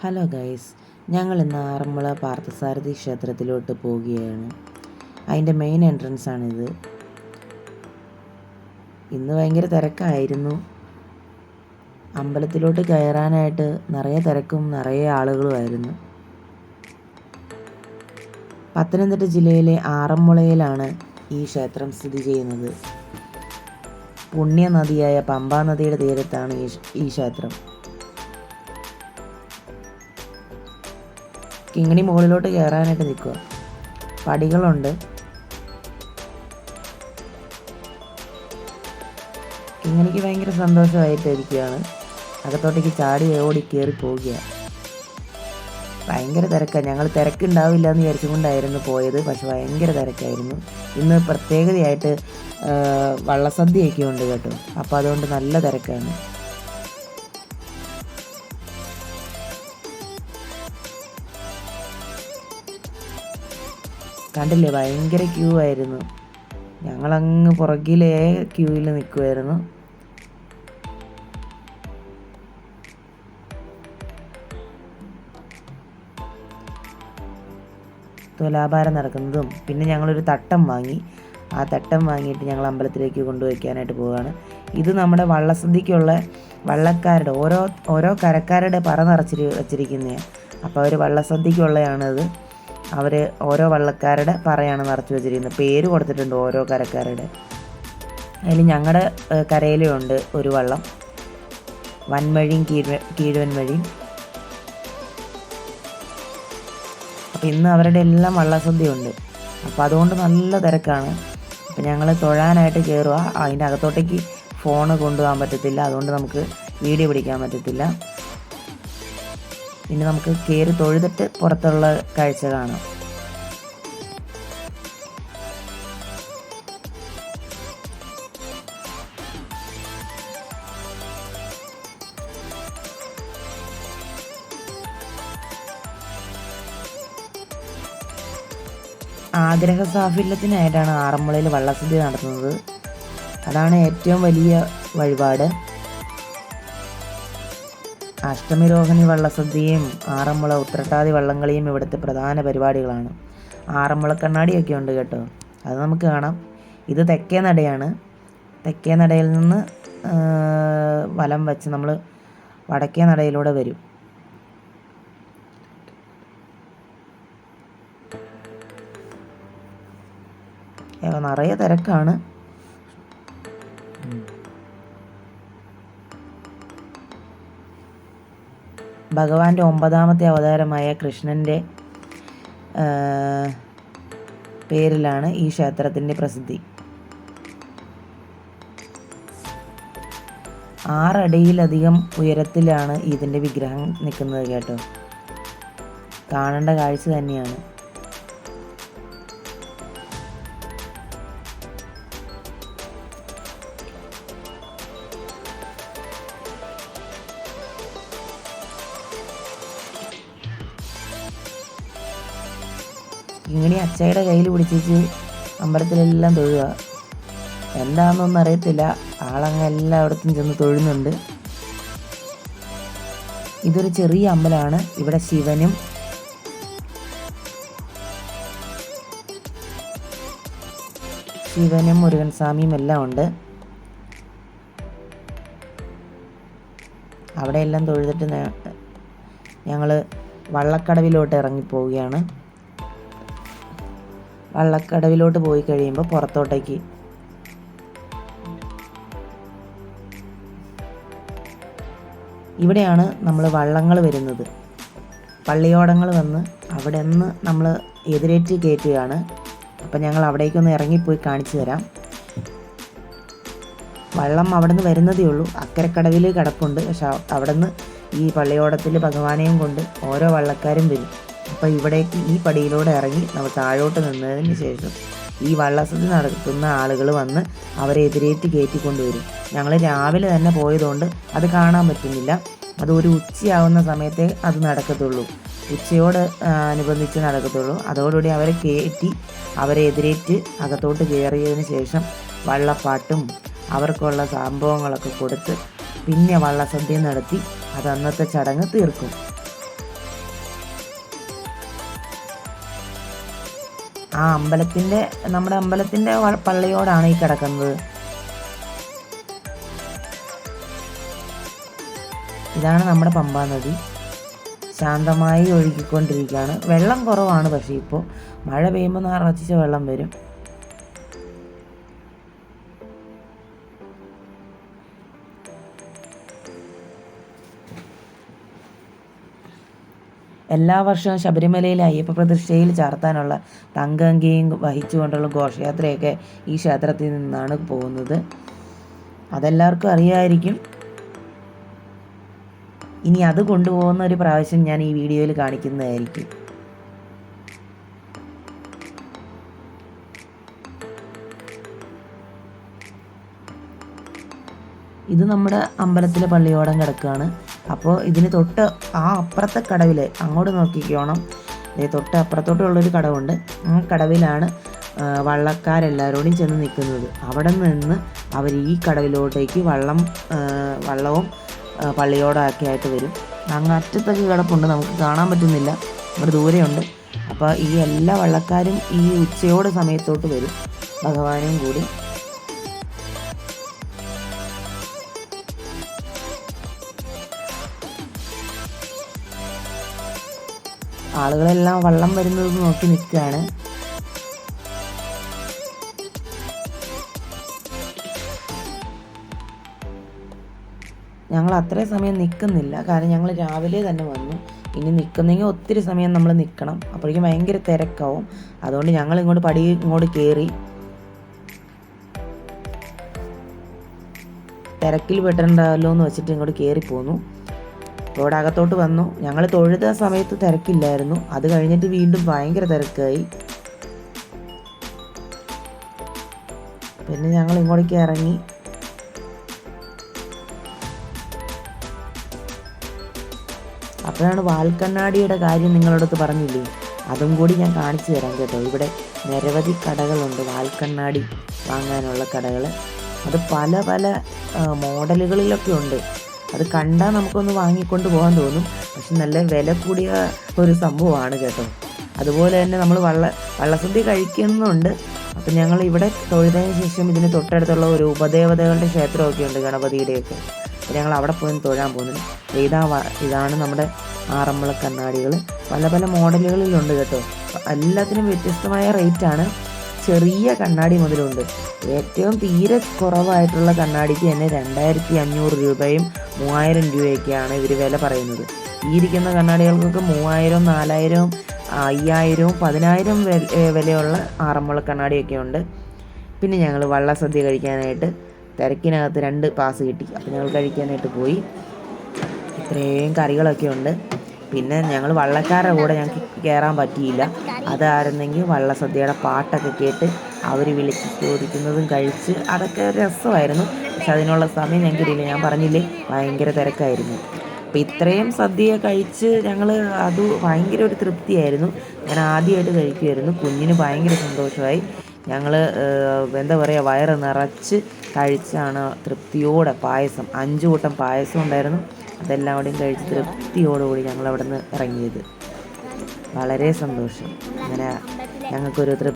Hello guys ഞങ്ങൾ ഇന്ന് ആറന്മുള പാർത്ഥസാരഥി ക്ഷേത്രത്തിലോട്ട് പോവുകയാണ്. അതിന്റെ മെയിൻ എൻട്രൻസ് ആണിത്. ഇന്ന് ഭയങ്കര തിരക്കായിരുന്നു. അമ്പലത്തിലോട്ട് കയറാനായിട്ട് നിറയെ തിരക്കും നിറയെ ആളുകളുമായിരുന്നു പത്തനംതിട്ട ജില്ലയിലെ ആറന്മുളയിലാണ് ഈ ക്ഷേത്രം സ്ഥിതി ചെയ്യുന്നത്. പുണ്യനദിയായ പമ്പാ നദിയുടെ തീരത്താണ് ഈ ക്ഷേത്രം. കിങ്ങിണി മുകളിലോട്ട് കയറാനായിട്ട് നിൽക്കുക. പടികളുണ്ട്. കിങ്ങിണിക്ക് ഭയങ്കര സന്തോഷമായിട്ടിരിക്കുകയാണ്. അകത്തോട്ടേക്ക് ചാടി ഓടി കയറി പോവുക ഭയങ്കര തിരക്കാണ് ഞങ്ങൾ തിരക്കുണ്ടാവില്ല എന്ന് വിചാരിച്ചുകൊണ്ടായിരുന്നു പോയത്. പക്ഷെ ഭയങ്കര തിരക്കായിരുന്നു. ഇന്ന് പ്രത്യേകതയായിട്ട് വള്ളസദ്യയൊക്കെ ഉണ്ട് കേട്ടോ. അപ്പോൾ അതുകൊണ്ട് നല്ല തിരക്കാണ്. കണ്ടില്ലേ? ഭയങ്കര ക്യൂ ആയിരുന്നു. ഞങ്ങളങ്ങ് പുറകിലേ ക്യൂവിൽ നിൽക്കുമായിരുന്നു തുലാഭാരം നടക്കുന്നതും പിന്നെ ഞങ്ങളൊരു തട്ടം വാങ്ങി. ആ തട്ടം വാങ്ങിയിട്ട് ഞങ്ങൾ അമ്പലത്തിലേക്ക് കൊണ്ടുവയ്ക്കാനായിട്ട് പോവുകയാണ്. ഇത് നമ്മുടെ വള്ളസദ്യക്കുള്ള വള്ളക്കാരുടെ ഓരോ ഓരോ കരക്കാരുടെ പറ നിറച്ചിരി വച്ചിരിക്കുന്നതാണ് അപ്പോൾ അവർ വള്ളസദ്യക്കുള്ളതാണത് അവർ ഓരോ വള്ളക്കാരുടെ പറയാണ് നിറച്ച് വെച്ചിരിക്കുന്നത്. പേര് കൊടുത്തിട്ടുണ്ട് ഓരോ കരക്കാരുടെ. അതിൽ ഞങ്ങളുടെ കരയിലും ഉണ്ട് ഒരു വള്ളം. വൻവഴിയും കീഴ് കീഴുവൻവഴിയും അപ്പോൾ ഇന്ന് അവരുടെ എല്ലാം വള്ളസദ്യ ഉണ്ട് അപ്പോൾ അതുകൊണ്ട് നല്ല തിരക്കാണ്. അപ്പോൾ ഞങ്ങൾ തൊഴാനായിട്ട് കയറുക അതിന്റെ അകത്തോട്ടേക്ക് ഫോണ് കൊണ്ടുപോകാൻ പറ്റത്തില്ല. അതുകൊണ്ട് നമുക്ക് വീഡിയോ പിടിക്കാൻ പറ്റത്തില്ല. പിന്നെ നമുക്ക് കയറി തൊഴുതിട്ട് പുറത്തുള്ള കാഴ്ച കാണാം. ആഗ്രഹ സാഫല്യത്തിനായിട്ടാണ് ആറന്മുളയിൽ വള്ളസദ്യ നടത്തുന്നത്. അതാണ് ഏറ്റവും വലിയ വഴിപാട്. അഷ്ടമിരോഹിണി വള്ളസദ്യയും ആറന്മുള ഉത്രട്ടാതി വള്ളംകളിയും ഇവിടുത്തെ പ്രധാന പരിപാടികളാണ്. ആറന്മുള കണ്ണാടിയൊക്കെ ഉണ്ട് കേട്ടോ. അത് നമുക്ക് കാണാം. ഇത് തെക്കേ നടയാണ്. തെക്കേ നടയിൽ നിന്ന് വലം വെച്ച് നമ്മൾ വടക്കേ നടയിലൂടെ വരും. നിറയെ തിരക്കാണ്. ഭഗവാന്റെ ഒമ്പതാമത്തെ അവതാരമായ കൃഷ്ണന്റെ പേരിലാണ് ഈ ക്ഷേത്രത്തിന്റെ പ്രസിദ്ധി. ആറടിയിലധികം ഉയരത്തിലാണ് ഇതിന്റെ വിഗ്രഹം നിൽക്കുന്നത് കേട്ടോ. കാണേണ്ട കാഴ്ച തന്നെയാണ്. ഇങ്ങനെ അച്ചയുടെ കയ്യിൽ പിടിച്ചിട്ട് അമ്പലത്തിലെല്ലാം തൊഴുക. എന്താണെന്നൊന്നും അറിയത്തില്ല. ആളങ്ങ് എല്ലായിടത്തും ചെന്ന് തൊഴുന്നുണ്ട്. ഇതൊരു ചെറിയ അമ്പലമാണ് ഇവിടെ ശിവനും ശിവനും മുരുകൻ സ്വാമിയും എല്ലാം ഉണ്ട്. അവിടെയെല്ലാം തൊഴുതിട്ട് ഞങ്ങൾ വള്ളക്കടവിലോട്ട് ഇറങ്ങിപ്പോവുകയാണ്. വള്ളക്കടവിലോട്ട് പോയി കഴിയുമ്പോൾ പുറത്തോട്ടേക്ക്. ഇവിടെയാണ് നമ്മൾ വള്ളങ്ങൾ വരുന്നത്. പള്ളിയോടങ്ങൾ വന്ന് അവിടെ നിന്ന് നമ്മൾ എതിരേറ്റ് കയറ്റുകയാണ് അപ്പം ഞങ്ങൾ അവിടേക്കൊന്ന് ഇറങ്ങിപ്പോയി കാണിച്ചു തരാം. വള്ളം അവിടെ നിന്ന് വരുന്നതേ ഉള്ളൂ. അക്കരക്കടവിൽ കിടപ്പുണ്ട്. പക്ഷെ അവിടെ നിന്ന് ഈ പള്ളിയോടത്തിൽ ഭഗവാനെയും കൊണ്ട് ഓരോ വള്ളക്കാരും വരും. അപ്പോൾ ഇവിടേക്ക് ഈ പടിയിലൂടെ ഇറങ്ങി നമ്മൾ താഴോട്ട് നിന്നതിന് ശേഷം ഈ വള്ളസദ്യ നടത്തുന്ന ആളുകൾ വന്ന് അവരെ എതിരേറ്റ് കയറ്റിക്കൊണ്ടുവരും ഞങ്ങൾ രാവിലെ തന്നെ പോയതുകൊണ്ട് അത് കാണാൻ പറ്റുന്നില്ല. അത് ഒരു ഉച്ചയാവുന്ന സമയത്തെ അത് നടക്കത്തുള്ളൂ. ഉച്ചയോട് അനുബന്ധിച്ച് നടക്കത്തുള്ളൂ. അതോടുകൂടി അവരെ കയറ്റി അവരെ എതിരേറ്റ് അകത്തോട്ട് കയറിയതിന് ശേഷം വള്ളപ്പാട്ടും അവർക്കുള്ള സംഭവങ്ങളൊക്കെ കൊടുത്ത് പിന്നെ വള്ളസദ്യ നടത്തി അത് അന്നത്തെ ചടങ്ങ് തീർക്കും. ആ അമ്പലത്തിന്റെ നമ്മുടെ അമ്പലത്തിന്റെ പള്ളിയോടാണ് ഈ കിടക്കുന്നത്. ഇതാണ് നമ്മുടെ പമ്പാ നദി. ശാന്തമായി ഒഴുകിക്കൊണ്ടിരിക്കുകയാണ്. വെള്ളം കുറവാണ് പക്ഷേ ഇപ്പോൾ. മഴ പെയ്യുമ്പോൾ നിറച്ചിച്ച് വെള്ളം വരും. എല്ലാ വർഷവും ശബരിമലയിലെ അയ്യപ്പ പ്രതിഷ്ഠയിൽ ചാർത്താനുള്ള തങ്കങ്കിയും വഹിച്ചുകൊണ്ടുള്ള ഘോഷയാത്രയൊക്കെ ഈ ക്ഷേത്രത്തിൽ നിന്നാണ് പോകുന്നത്. അതെല്ലാവർക്കും അറിയായിരിക്കും. ഇനി അത് കൊണ്ടുപോകുന്ന ഒരു പ്രാവശ്യം ഞാൻ ഈ വീഡിയോയിൽ കാണിക്കുന്നതായിരിക്കും. ഇത് നമ്മുടെ അമ്പലത്തിലെ പള്ളിയോടം കിടക്കുകയാണ് അപ്പോൾ ഇതിന് തൊട്ട് ആ അപ്പുറത്തെ കടവിൽ അങ്ങോട്ട് നോക്കിക്കോണം. തൊട്ട് അപ്പുറത്തോട്ടുള്ളൊരു കടവുണ്ട്. ആ കടവിലാണ് വള്ളക്കാരെല്ലാവരോടും ചെന്ന് നിൽക്കുന്നത്. അവിടെ നിന്ന് അവർ ഈ കടവിലോട്ടേക്ക് വള്ളം വള്ളവും പള്ളിയോടൊക്കെ ആയിട്ട് വരും. അങ്ങ് അറ്റത്തൊക്കെ കിടപ്പുണ്ട്. നമുക്ക് കാണാൻ പറ്റുന്നില്ല. ഇവിടെ ദൂരെയുണ്ട്. അപ്പോൾ ഈ എല്ലാ വള്ളക്കാരും ഈ ഉച്ചയോട് സമയത്തോട്ട് വരും. ഭഗവാനും കൂടി. ആളുകളെല്ലാം വള്ളം വരുന്നത് നോക്കി നിൽക്കുകയാണ്. ഞങ്ങൾ അത്രയും സമയം നിൽക്കുന്നില്ല. കാരണം ഞങ്ങൾ രാവിലെ തന്നെ വന്നു. ഇനി നിൽക്കുന്നെങ്കിൽ ഒത്തിരി സമയം നമ്മൾ നിൽക്കണം. അപ്പോഴേക്കും ഭയങ്കര തിരക്കാവും. അതുകൊണ്ട് ഞങ്ങൾ ഇങ്ങോട്ട് പടി ഇങ്ങോട്ട് കയറി. തിരക്കിൽ പെട്ടിട്ടുണ്ടല്ലോ എന്ന് വെച്ചിട്ട് ഇങ്ങോട്ട് കയറി പോന്നു. ഇവിടെ അകത്തോട്ട് വന്നു. ഞങ്ങൾ തൊഴുത സമയത്ത് തിരക്കില്ലായിരുന്നു. അത് കഴിഞ്ഞിട്ട് വീണ്ടും ഭയങ്കര തിരക്കായി. പിന്നെ ഞങ്ങൾ ഇങ്ങോട്ടേക്ക് ഇറങ്ങി. അപ്പോഴാണ് വാൽക്കണ്ണാടിയുടെ കാര്യം നിങ്ങളടുത്ത് പറഞ്ഞില്ലേ? അതും കൂടി ഞാൻ കാണിച്ചു തരാം കേട്ടോ. ഇവിടെ നിരവധി കടകളുണ്ട്. വാൽക്കണ്ണാടി വാങ്ങാനുള്ള കടകൾ അത് പല പല മോഡലുകളിലൊക്കെ ഉണ്ട്. അത് കണ്ടാൽ നമുക്കൊന്ന് വാങ്ങിക്കൊണ്ട് പോകാൻ തോന്നും. പക്ഷെ നല്ല വില കൂടിയ ഒരു സംഭവമാണ് കേട്ടോ. അതുപോലെ തന്നെ നമ്മൾ വള്ള വള്ളസദ്യ കഴിക്കുന്നുണ്ട്. അപ്പം ഞങ്ങൾ ഇവിടെ തൊഴുതതിന് ശേഷം ഇതിന് തൊട്ടടുത്തുള്ള ഒരു ഉപദേവതകളുടെ ക്ഷേത്രമൊക്കെ ഉണ്ട് ഗണപതിയുടെയൊക്കെ. ഞങ്ങൾ അവിടെ പോയി തൊഴാൻ പോകുന്നത് ഇതാ ഇതാണ് നമ്മുടെ ആറന്മുള കണ്ണാടികൾ പല പല മോഡലുകളിലുണ്ട് കേട്ടോ. എല്ലാത്തിനും വ്യത്യസ്തമായ റേറ്റാണ്. ചെറിയ കണ്ണാടി മുതലുണ്ട്. ഏറ്റവും തീരെ കുറവായിട്ടുള്ള കണ്ണാടിക്ക് തന്നെ രണ്ടായിരത്തി അഞ്ഞൂറ് രൂപയും മൂവായിരം രൂപയൊക്കെയാണ് ഇവർ വില പറയുന്നത്. ഈ ഇരിക്കുന്ന കണ്ണാടികൾക്കൊക്കെ മൂവായിരം നാലായിരവും അയ്യായിരവും പതിനായിരം വിലയുള്ള ആറന്മുള കണ്ണാടിയൊക്കെ ഉണ്ട്. പിന്നെ ഞങ്ങൾ വള്ളസദ്യ കഴിക്കാനായിട്ട് തിരക്കിനകത്ത് രണ്ട് പാസ് കിട്ടി. അപ്പോൾ ഞങ്ങൾ കഴിക്കാനായിട്ട് പോയി. ഇത്രയും കറികളൊക്കെ ഉണ്ട്. പിന്നെ ഞങ്ങൾ വള്ളക്കാരുടെ കൂടെ ഞങ്ങൾക്ക് കയറാൻ പറ്റിയില്ല. അതായിരുന്നെങ്കിൽ വള്ളസദ്യയുടെ പാട്ടൊക്കെ കേട്ട് അവർ വിളിച്ച് ചോദിക്കുന്നതും കഴിച്ച് അതൊക്കെ രസമായിരുന്നു. പക്ഷെ അതിനുള്ള സമയം ഞങ്ങൾക്ക് കിട്ടിയില്ല ഞാൻ പറഞ്ഞില്ലേ ഭയങ്കര തിരക്കായിരുന്നു. അപ്പോൾ ഇത്രയും സദ്യ കഴിച്ച് ഞങ്ങൾ അത് ഭയങ്കര ഒരു തൃപ്തിയായിരുന്നു. ഞാൻ ആദ്യമായിട്ട് കഴിക്കുമായിരുന്നു കുഞ്ഞിന് ഭയങ്കര സന്തോഷമായി. ഞങ്ങൾ എന്താ പറയുക വയറ് നിറച്ച് കഴിച്ചാണ് തൃപ്തിയോടെ പായസം അഞ്ച് കൂട്ടം പായസം ഉണ്ടായിരുന്നു. അതെല്ലാം കൂടെയും കഴിച്ച് തൃപ്തിയോടുകൂടി ഞങ്ങൾ അവിടെ നിന്ന് ഇറങ്ങിയത്. വളരെ സന്തോഷം. അങ്ങനെ ഞങ്ങൾക്കൊരു തൃപ്തി